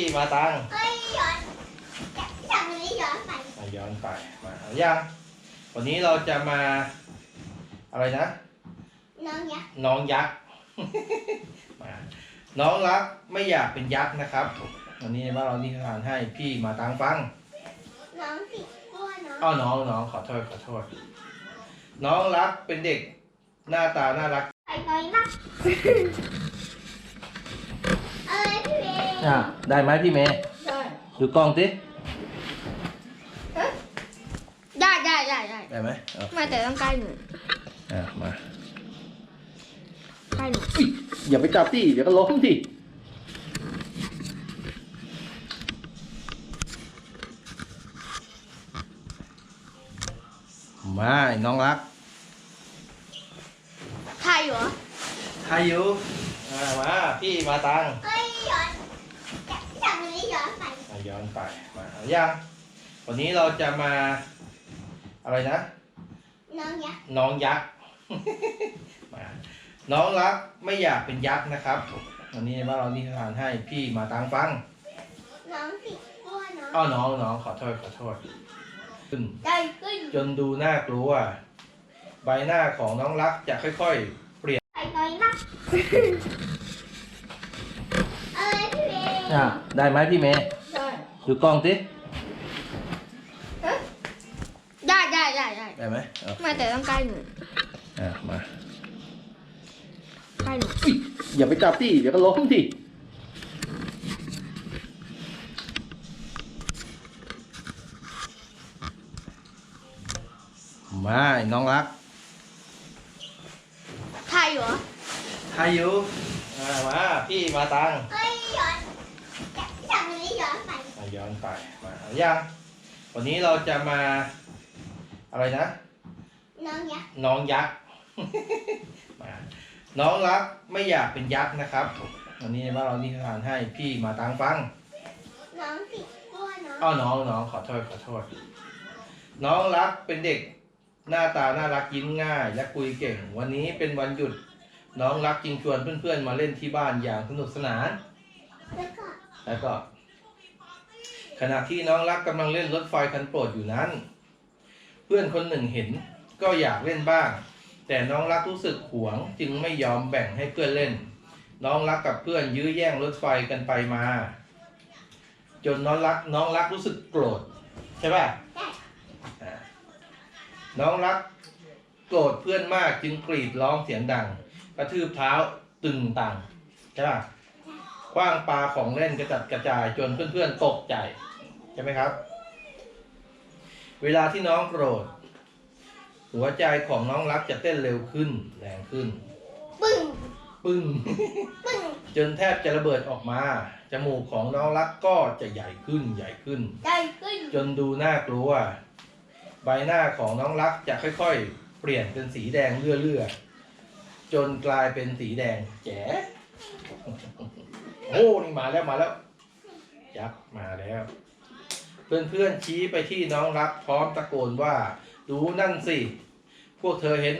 พี่มาตังเอ้ยย้อนจากนี้ย้อนไปมาย้อนไปมาเอายังวันนี้เราจะมา อะไรนะ น้องยักษ์น้องยักษ์ มาน้องรักไม่อยากเป็นยักษ์นะครับ วันนี้ว่าเรานิทานให้พี่มาตังฟังน้องสิอ้วนน้องอ้อน้องน้องขอโทษขอโทษ น้องรักเป็นเด็กหน้าตาน่ารักไปน้อยนักเอ้ยพี่เมย์ อะได้ไหมพี่เมย์ได้ดูกล้องสิได้ได้ได้ได้ได้ไหมเอามาแต่ต้องใกล้หนูอะมาใกล้หนูอุ๊ยอย่าไปจับที่เดี๋ยวก็ล้มที่มาน้องรักถ่ายอยู่เหรอ ใครอยู่มามาพี่มาตัง เอ้ยย้อนจากนี้ย้อนไป มาย้ อนไปมาเอายังวันนี้เราจะมาอะไรนะ น้องยักษ์น้องยักษ์ มาน้องรักไม่อยากเป็นยักษ์นะครับวันนี้ว่าเรานิทานให้พี่มาตังฟังน้องสิอ้วนน้องอ้อน้องน้องขอโทษขอโทษขึ้นได้ขึ้นจนดูน่ากลัว ใบหน้าของน้องรักจะค่อยๆ เปลี่ยนไปน้อยนักเอ้ยพี่เมย์อะได้ไหมพี่เมย์ได้ดูกล้องสิได้ได้ได้ได้ได้ไหมเอามาแต่ต้องใกล้หนูอะมาใกล้หนูอุ๊ยอย่าไปจับที่เดี๋ยวก็ล้มที่มาน้องรักถ่ายอยู่เหรอใครอยู่มามา พี่มาตัง เอ้ยย้อนจากนี้ย้อนไป มา ย้อนไปมาเอายังวันนี้เราจะมา อะไรนะ น้องยักษ์น้องยักษ์ มาน้องรักไม่อยากเป็นยักษ์นะครับวันนี้ว่าเรานิทานให้พี่มาตังฟัง น้องสิอ้วนน้องอ้อน้องน้องขอโทษขอโทษ น้องรักเป็นเด็กหน้าตาน่ารักยิ้มง่าย และคุยเก่ง วันนี้เป็นวันหยุด น้องรักจึงชวนเพื่อนๆมาเล่นที่บ้านอย่างสนุกสนาน แล้วก็แล้วก็ ขณะที่น้องรักกำลังเล่นรถไฟคันโปรดอยู่นั้น เพื่อนคนหนึ่งเห็นก็อยากเล่นบ้าง แต่น้องรักรู้สึกหวงจึงไม่ยอมแบ่งให้เพื่อนเล่น น้องรักกับเพื่อนยื้อแย่งรถไฟกันไปมา จนน้องรักน้องรักรู้สึกโกรธใช่ป่ะได้อ่าน้องรักโกรธเพื่อนมากจึงกรีดร้องเสียงดัง กระทืบเท้าตึงตังใช่ป่ะ ว้างปลาของเล่นกระจัดกระจายจนเพื่อนๆตกใจ ใช่ไหมครับ เวลาที่น้องโกรธ หัวใจของน้องรักจะเต้นเร็วขึ้นแรงขึ้น ปึ้งปึ้ง ปึ้งจนแทบจะระเบิดออกมา จมูกของน้องรักก็จะใหญ่ขึ้นใหญ่ขึ้นได้ขึ้นจนดูน่ากลัว ใบหน้าของน้องรักจะค่อยๆ เปลี่ยนเป็นสีแดงเลื่อๆจนกลายเป็นสีแดงแจ๋โอ้นี่มาแล้วมาแล้ว ยักษ์มาแล้ว เพื่อนๆชี้ไปที่น้องรักพร้อมตะโกนว่า ดูนั่นสิ พวกเธอเห็น